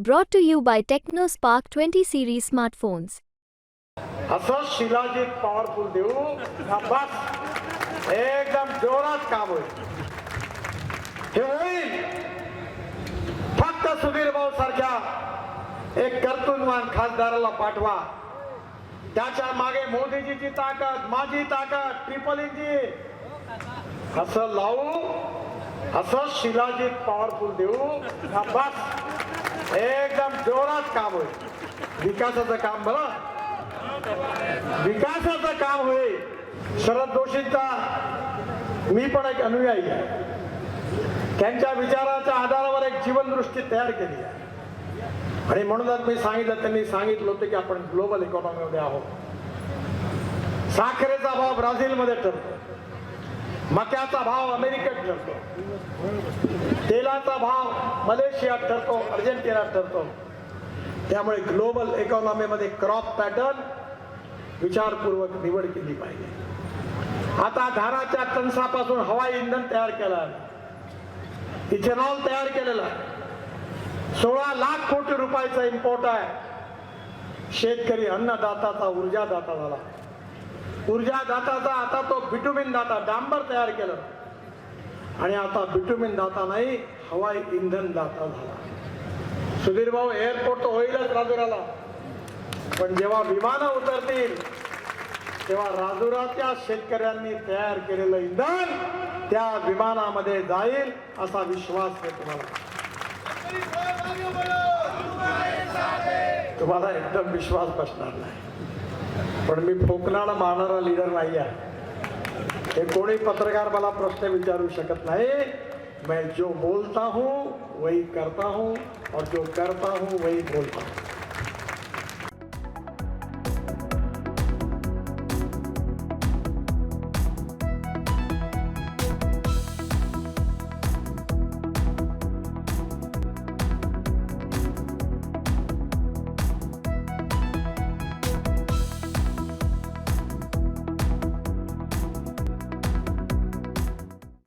Brought to you by TechnoSpark 20 series smartphones. असं shilajit powerful देऊ. का बस. एकदम जोरात काम होईल. हे होईल. फक्त सुधीर भाऊ सारख्या एक कर्तृत्वान खासदाराला पाठवा. त्याच्यामागे मोदीजीची ताकद माझी ताकद ट्रिपल इंजिन असं लावू. असं शिलाजीत पॉवरफुल देऊ. का बस. एकदम जोरात काम होईल. विकासाचं काम बरं. विकासाचं काम होईल. शरद जोशींचा मी पण एक अनुयायी आहे. त्यांच्या विचाराच्या आधारावर एक जीवनदृष्टी तयार केली आहे. आणि म्हणूनच मी सांगितलं त्यांनी सांगितलं होतं की आपण ग्लोबल इकॉनॉमीमध्ये आहोत. साखरेचा भाव ब्राझीलमध्ये ठरतो. मक्याचा भाव अमेरिकेत ठरतो. तेलाचा भाव मलेशियात ठरतो अर्जेंटिनात ठरतो. त्यामुळे ग्लोबल इकॉनॉमीमध्ये क्रॉप पॅटर्न विचारपूर्वक निवड केली पाहिजे. आता धाराच्या कणसापासून हवाई इंधन तयार केलं आहे. इथेनॉल तयार केलेला आहे. सोळा लाख कोटी रुपयाचा इम्पोर्ट आहे. शेतकरी अन्नदाताचा ऊर्जादाता झाला. ऊर्जा दाताचा आता तो बिटुमिन दाता डांबर तयार केलं. आणि आता बिटुमिन दाता नाही हवाई इंधन दाता झाला. सुधीर भाऊ एअरपोर्ट तर होईलच राजुराला. पण जेव्हा विमानं उतरतील तेव्हा राजुराच्या शेतकऱ्यांनी तयार केलेलं इंधन त्या विमानामध्ये जाईल असा विश्वास आहे तुम्हाला. तुम्हाला एकदम विश्वास बसणार नाही. पण मी फोकनाला मारणारा लिडर नाही आहे हे कोणी पत्रकार मला प्रश्न विचारू शकत नाही. मैं जो बोलता हूँ वही करता हूँ और जो करता हूँ वही बोलता हूँ.